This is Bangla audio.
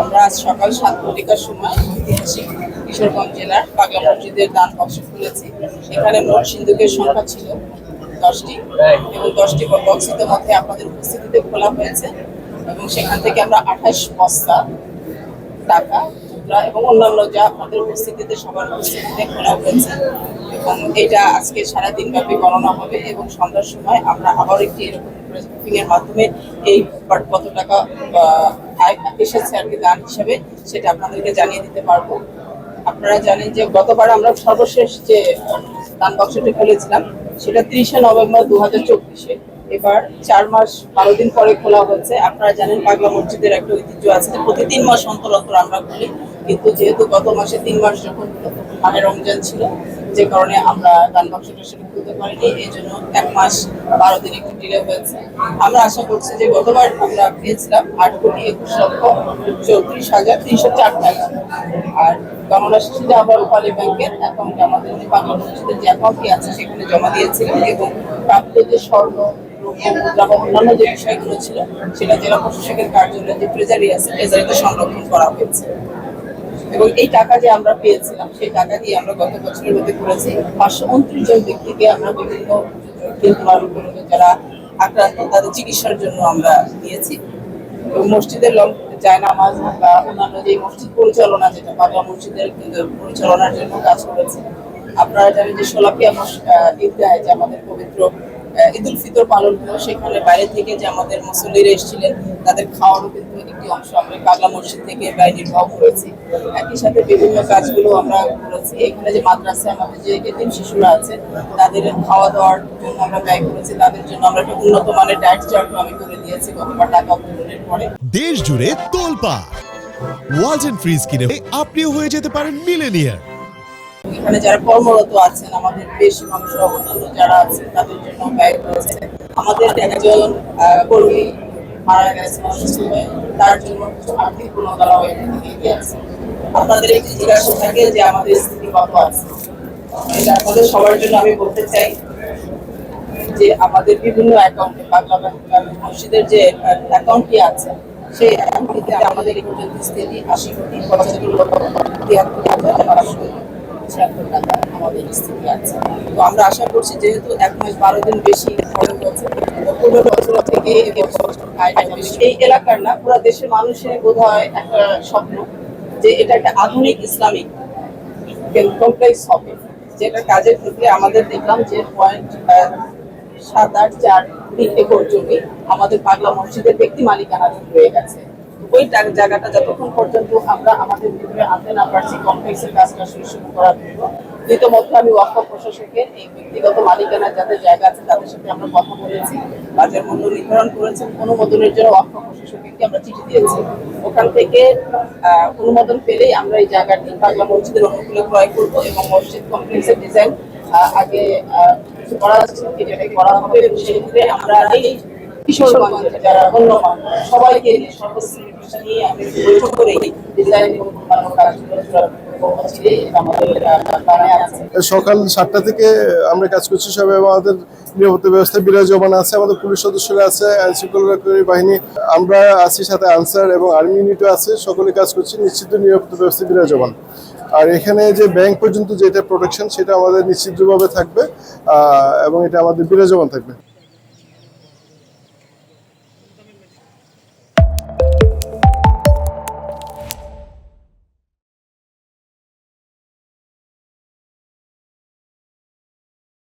আমরা আজ সকাল সাত ঘটিকার সময় ঐতিহাসিক কিশোরগঞ্জ জেলার পাগলা মসজিদের দান বক্স খুলেছি। এখানে মোট সিন্ধুকের সংখ্যা ছিল দশটি এবং দশটি বক্স ইতিমধ্যে আপনাদের উপস্থিতিতে খোলা হয়েছে এবং সেখান থেকে আমরা আঠাশ বস্তা টাকা মুদ্রা এবং অন্যান্য যা আপনাদের উপস্থিতিতে সবার উপস্থিতিতে খোলা হয়েছে। এবং এটা আজকে সারাদিন ব্যাপী গণনা হবে এবং সন্ধ্যার সময় আমরা আবার একটি এরকম ব্রিফিং এর মাধ্যমে এই কত টাকা এসেছে আর কি দান হিসেবে, সেটা আপনাদেরকে জানিয়ে দিতে পারব। আপনারা জানেন যে গতবার আমরা সর্বশেষ যে, দান বক্সটি খুলেছিলাম, সেটা তিরিশে নভেম্বর দু হাজার চব্বিশে। এবার চার মাস বারো দিন পরে খোলা হচ্ছে আপনারা জানেন পাগলা মসজিদের একটা ঐতিহ্য আছে প্রতি তিন মাস অন্তর অন্তর আমরা খুলি। কিন্তু যেহেতু গত মাসে তিন মাস যখন মানে রমজান ছিল যে কারণে আমরা দান বাক্সটা সেটা খুলতে পারিনি, এই জন্য এক মাস বারো দিন একটু ডিলে হয়েছে। আমরা আশা করছি যে গতবার আমরা পেয়েছিলাম আট কোটি একুশ লক্ষ চৌত্রিশ হাজার তিনশো চার টাকা। আর গণনা শেষে আমরা রূপালী ব্যাংকের অ্যাকাউন্টে আমাদের যে বাংলা মসজিদের যে অ্যাকাউন্টটি আছে সেখানে জমা দিয়েছিলাম এবং প্রাপ্ত যে স্বর্ণ অন্যান্য যে বিষয়গুলো ছিল, সেটা জেলা প্রশাসকের কার্যালয়ে যে ট্রেজারি আছে ট্রেজারিতে সংরক্ষণ করা হয়েছে। এবং এই টাকা যে আমরা পেয়েছিলাম, সেই টাকা দিয়ে আমরা গত বছরের মধ্যে করেছি। পাঁচশো উনত্রিশ জন ব্যক্তিকে আমরা বিভিন্ন যারা আক্রান্ত, তাদের চিকিৎসার জন্য আমরা দিয়েছি। মসজিদের লং জায়নামাজ বা অন্যান্য যে মসজিদ পরিচালনা যেটা বাংলা মসজিদের পরিচালনার জন্য কাজ করেছে। আপনারা জানেন যে সোলাপিয়া ঈদগাহে যে আমাদের পবিত্র ঈদুল ফিতর পালন হলো। সেখানে বাইরে থেকে যে আমাদের মুসল্লিরা এসেছিলেন, তাদের খাওয়ারও কিন্তু একটি অংশ আমরা পাগলা মসজিদ থেকে ব্যয় নির্বাহ করেছি একই সাথে বিভিন্ন কাজগুলো আমরা করেছি। এখানে যে মাদ্রাসায় আমাদের যে এতিম শিশুরা আছে, তাদের খাওয়া দাওয়ার জন্য আমরা ব্যয় করেছি। তাদের জন্য আমরা একটা উন্নত মানের ডায়েট চার্ট আমি করে দিয়েছি গতবার টাকা উত্তোলনের পরে। দেশ জুড়ে তোলপা ওয়াজ ফ্রিজ কিনে আপনিও হয়ে যেতে পারেন মিলেনিয়ার। এখানে যারা কর্মরত আছেন, আমাদের বেশ মানুষ অন্যান্য যারা আছেন, তাদের জন্য ব্যয় করেছে আমাদের একজন কর্মী মারা গেছে অসুস্থ হয়ে তার জন্য কিছু আর্থিক প্রণোদনাও এখান থেকে দিয়েছে আপনাদের একটি জিজ্ঞাসা থাকে যে আমাদের স্থিতি কত আছে? এটা সবার জন্য আমি বলতে চাই যে আমাদের বিভিন্ন অ্যাকাউন্টে বাংলা ব্যাংক মসজিদের যে অ্যাকাউন্টটি আছে, সেই অ্যাকাউন্টটিতে আমাদের এই পর্যন্ত স্থিতি আশি কোটি পঁচাত্তর লক্ষ তিয়াত্তর হাজার ছিয়াত্তর টাকা আমাদের স্থিতি আছে। তো আমরা আশা করছি যেহেতু এক মাস বারো দিন বেশি খরচ বছর থেকে এই এলাকার না, পুরো দেশের মানুষের বোধ একটা স্বপ্ন যে এটা একটা আধুনিক ইসলামিক কমপ্লেক্স হবে, যেটা কাজের ক্ষেত্রে আমাদের দেখলাম যে পয়েন্ট সাত আট চার তিন একর জমি আমাদের পাগলা মসজিদের ব্যক্তি মালিকানাধীন হয়ে গেছে। ওই জায়গাটা যতক্ষণ পর্যন্ত আমরা আমাদের ভিতরে আনতে না পারছি কমপ্লেক্সের কাজটা শুরু করার জন্য। ইতিমধ্যে আমি প্রশাসকের এই ব্যক্তিগত মালিকানার যাদের জায়গা আছে, তাদের সাথে আমরা কথা বলেছি, বাজার মূল্য নির্ধারণ অনুমোদনের জন্য ওয়াক্ফ প্রশাসককে আমরা চিঠি দিয়েছি। ওখান থেকে অনুমোদন পেলেই আমরা এই জায়গাটি বাংলা মসজিদের অনুকূলে ক্রয় করব এবং মসজিদ কমপ্লেক্সের ডিজাইন আগে করা করা হবে। সেক্ষেত্রে আমরা এই কিশোরগঞ্জের যারা গণ্যমান সবাইকে নিয়ে সকাল সাতটা থেকে আমরা কাজ করছি, সবাই আমাদের নিরাপত্তা ব্যবস্থা বিরাজমান আছে, আমাদের পুলিশ সদস্যরা আছে, আইন বাহিনী, আমরা আছি সাথে আনসার এবং আর্মি ইউনিটও আছে, সকলে কাজ করছি, নিশ্চিত নিরাপত্তা ব্যবস্থা বিরাজমান। আর এখানে যে ব্যাংক পর্যন্ত যেটা প্রোটেকশন সেটা আমাদের নিশ্চিতভাবে থাকবে এবং এটা আমাদের বিরাজমান থাকবে।